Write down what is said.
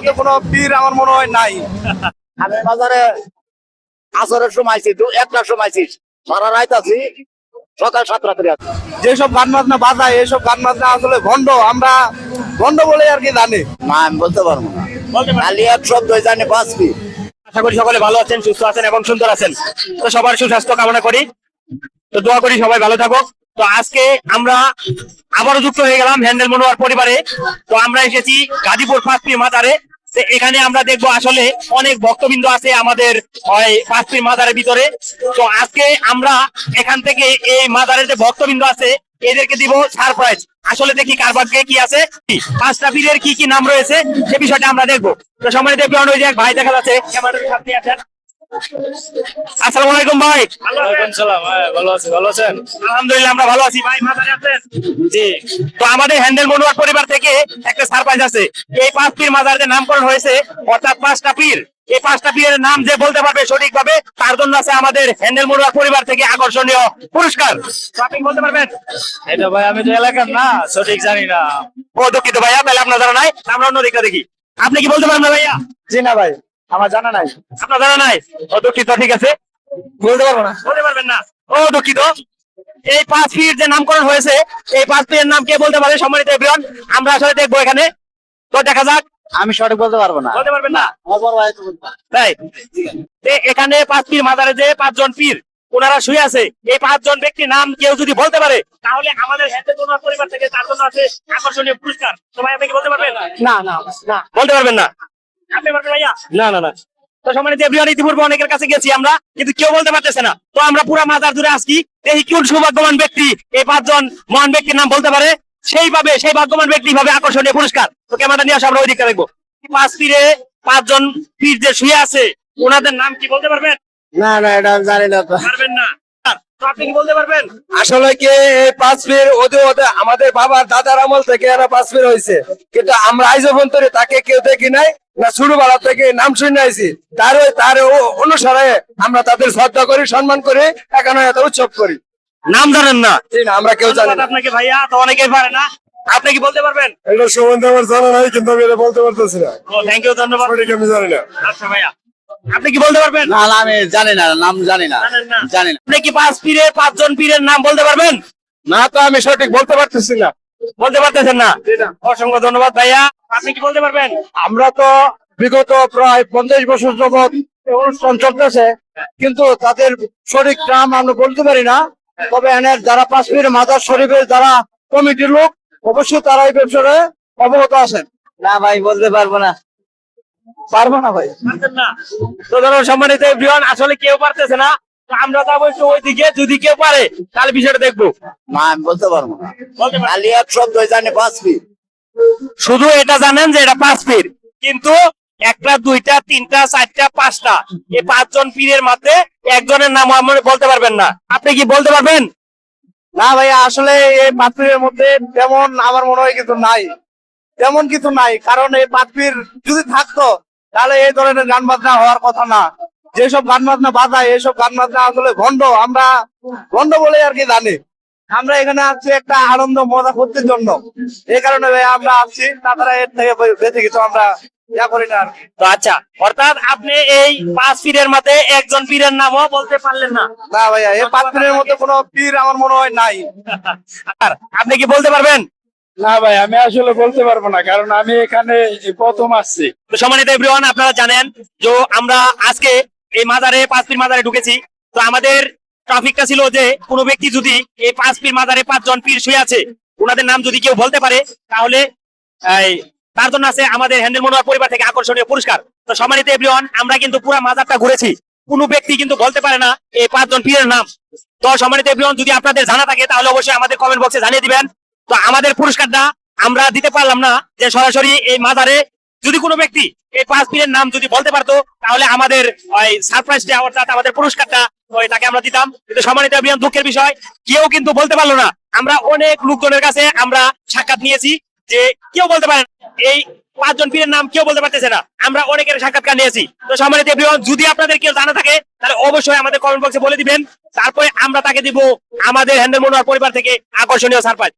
মধ্যে কোনো পীর আমার মনে হয় নাই। আমি বাজারে আসরের সময় আছি দু একটার সময় আছি সারা রাত আছি সকাল সাত রাত্রি আছি। যেসব গান বাজনা বাজায় এইসব গান বাজনা আসলে ভণ্ড আমরা ভণ্ড বলে আর কি জানি। না আমি বলতে পারব না। খালি এক শব্দ জানি ফিট আশা করি সকলে ভালো আছেন সুস্থ আছেন এবং সুন্দর আছেন। তো সবার সুস্বাস্থ্য কামনা করি। তো দোয়া করি সবাই ভালো থাকুক। তো আজকে আমরা আবারও যুক্ত হয়ে গেলাম হ্যান্ডেল মনোয়ার পরিবারে। তো আমরা এসেছি গাজীপুর মাজারে তো এখানে আমরা দেখব আসলে অনেক ভক্তবৃন্দ আছে আমাদের ওই পাঁচপি মাজারের ভিতরে। তো আজকে আমরা এখান থেকে এই মাদারের যে ভক্তবৃন্দ আছে, এদেরকে দিব সারপ্রাইজ আসলে দেখি কার ভাগ্যে কি আছে। পাঁচটা পীরের কি কি নাম রয়েছে, সে বিষয়টা আমরা দেখব। তো সময় দেখব ওই যে এক ভাই দেখা যাচ্ছে। আছেন আসসালামু আলাইকুম ভাই। সালাম হ্যাঁ ভালো আছি ভালো আছেন? আলহামদুলিল্লাহ আমরা ভালো আছি ভাই আছেন জি। তো আমাদের হ্যান্ডেল মনোয়ার পরিবার থেকে একটা সারপ্রাইজ আছে। এই পাঁচ পীর মাজার যে নামকরণ হয়েছে অর্থাৎ পাঁচটা পীর এই পাঁচটা পীরের নাম যে বলতে পারবে সঠিকভাবে তার জন্য আছে আমাদের হ্যান্ডেল মনোয়ার পরিবার থেকে আকর্ষণীয় পুরস্কার। আপনি বলতে পারবেন? এটা ভাই আমি তো এলাকার না সঠিক জানি না। ও দুঃখিত ভাইয়া তাহলে আপনার জানা নাই আমরা অন্য দিকটা দেখি। আপনি কি বলতে পারবেন ভাইয়া? জি না ভাই। আমার জানা নাই। আপনার জানা নাই? ও দুঃখিত ঠিক আছে? বলতে পারব না। বলতে পারবেন না। ও দুঃখিত এই পাঁচ ফিট যে নামকরণ হয়েছে এই পাঁচ ফিটের নাম কে বলতে পারে? সম্মানিত এভরিওয়ান আমরা আসলে দেখব এখানে। তো দেখা যাক। আমি সঠিক বলতে পারব না। বলতে পারবেন না? তাই। এখানে পাঁচ পীর মাজারে যে পাঁচজন পীর ওনারা শুয়ে আছে এই পাঁচজন ব্যক্তির নাম কেউ যদি বলতে পারে তাহলে আমাদের হাতে পরিবার থেকে তার জন্য আছে আকর্ষণীয় পুরস্কার। ভাই আপনি কি বলতে পারবেন? না না না। বলতে পারবেন না? না না না। তো সম্মানিত এভরিওয়ান ইতিপূর্বে অনেকের কাছে গেছি আমরা কিন্তু কেউ বলতে পারতেছে না। তো আমরা পুরো মাজার জুড়ে আসছি এই কোন সৌভাগ্যবান ব্যক্তি এই পাঁচজন মহান ব্যক্তির নাম বলতে পারে। সেইভাবে সেই ভাগ্যবান ব্যক্তি ভাবে আকর্ষণীয় পুরস্কার। তো ক্যামেরাটা নিয়ে আসে আমরা ওই দেখব। পাঁচ পীরে পাঁচজন পীর যে শুয়ে আছে ওনাদের নাম কি বলতে পারবেন? না না এটা আমি জানি না পারবেন না। আপনি কি বলতে পারবেন? আসলে কি এই পাঁচ পীর ওদের ওদের আমাদের বাবার দাদার আমল থেকে এরা পাঁচ পীর হয়েছে কিন্তু আমরা আইজ পর্যন্ত তাকে কেউ দেখি নাই। না ছোটবেলা থেকে নাম শুনে তার তার অনুসারে আমরা তাদের শ্রদ্ধা করি সম্মান করি এখানে এত উৎসব করি। নাম জানেন না? আমরা কেউ জানি আপনাকে ভাইয়া তো অনেকেই পারে না। আপনি কি বলতে পারবেন? এটা সম্বন্ধে আমার জানা নাই কিন্তু আমি এটা বলতে পারতেছি না। থ্যাংক ইউ ধন্যবাদ। সঠিক আমি জানি না। আচ্ছা ভাইয়া। আপনি কি বলতে পারবেন? না আমি জানি না নাম জানি না। জানেন না। জানি না। আপনি কি পাঁচ পীরে পাঁচজন পীরের নাম বলতে পারবেন? না তো আমি সঠিক বলতে পারতেছি না। বলতে পারতেছেন না। অসংখ্য ধন্যবাদ ভাইয়া। আপনি কি বলতে পারবেন? আমরা তো বিগত প্রায় পঞ্চাশ বছর যাবৎ অনুষ্ঠান চলতেছে কিন্তু তাদের সঠিক নাম আমরা বলতে পারি না। তবে এনের যারা কাশ্মীর মাদার শরীফের যারা কমিটির লোক অবশ্যই তারা এই ব্যাপারে অবগত আছেন। না ভাই বলতে পারব না। পারব না ভাই। না। তো ধরো সম্মানিত আসলে কেউ পারতেছে না। আমরা যাব একটু ওইদিকে যদি কেউ পারে তাহলে বিষয়টা দেখব। না আমি বলতে পারব না। খালি এক শব্দ জানি পাঁচ ফিট। শুধু এটা জানেন যে এটা পাঁচ পীর কিন্তু একটা দুইটা তিনটা চারটা পাঁচটা এই পাঁচজন পীরের মধ্যে একজনের নাম আপনি বলতে পারবেন না। আপনি কি বলতে পারবেন? না ভাই আসলে এই পাত্রীর মধ্যে তেমন আমার মনে হয় কিছু নাই। তেমন কিছু নাই কারণ এই পাত্রীর যদি থাকতো তাহলে এই ধরনের গান বাজনা হওয়ার কথা না। যেসব গান বাজনা বাজায় এইসব গান বাজনা আসলে ভণ্ড আমরা ভণ্ড বলে আর কি জানি। আমরা এখানে আসছি একটা আনন্দ মজা করতে জন্য। এই কারণে ভাই আমরা আসছি তাছাড়া এর থেকে বে- বেশি কিছু আমরা করি না আর কি। তো আচ্ছা অর্থাৎ আপনি এই পাঁচ পীরের মধ্যে একজন পীরের নামও বলতে পারলেন না। না ভাইয়া এই পাত্রের মধ্যে কোনো পীর আমার মনে হয় নাই। আর আপনি কি বলতে পারবেন? না ভাই আমি আসলে বলতে পারব না কারণ আমি এখানে প্রথম আসছি। তো সম্মানিত এভরিওয়ান আপনারা জানেন যে আমরা আজকে এই মাজারে, পাঁচ পীর মাজারে ঢুকেছি। তো আমাদের ট্রাফিকটা ছিল যে, কোনো ব্যক্তি যদি এই পাঁচ পীর মাজারে পাঁচজন পীর শুয়ে আছে, ওনাদের নাম যদি কেউ বলতে পারে, তাহলে তার জন্য আছে আমাদের হ্যান্ডেল মনোয়ার পরিবার থেকে আকর্ষণীয় পুরস্কার। তো সম্মানিত এভরিওয়ান আমরা কিন্তু পুরো মাজারটা ঘুরেছি। কোনো ব্যক্তি কিন্তু বলতে পারে না এই পাঁচজন পীরের নাম। তো সম্মানিত এভরিওয়ান যদি আপনাদের জানা থাকে, তাহলে অবশ্যই আমাদের কমেন্ট বক্সে জানিয়ে দিবেন। তো আমাদের পুরস্কারটা আমরা দিতে পারলাম না যে সরাসরি এই মাজারে যদি কোনো ব্যক্তি এই পাঁচ পীরের নাম যদি বলতে পারতো, তাহলে আমাদের ওই সারপ্রাইজ দেওয়া অর্থাৎ আমাদের পুরস্কারটা ওই তাকে আমরা দিতাম। কিন্তু সম্মানিত অভিযান দুঃখের বিষয়, কেউ কিন্তু বলতে পারল না। আমরা অনেক লোকজনের কাছে আমরা সাক্ষাৎ নিয়েছি যে কেউ বলতে পারেন এই পাঁচজন পীরের নাম কেউ বলতে পারতেছে না। আমরা অনেকের সাক্ষাৎকার নিয়েছি। তো সম্মানিত যদি আপনাদের কেউ জানা থাকে, তাহলে অবশ্যই আমাদের কমেন্ট বক্সে বলে দিবেন। তারপরে আমরা তাকে দিব আমাদের হ্যান্ডেল মনোয়ার পরিবার থেকে আকর্ষণীয় সারপ্রাইজ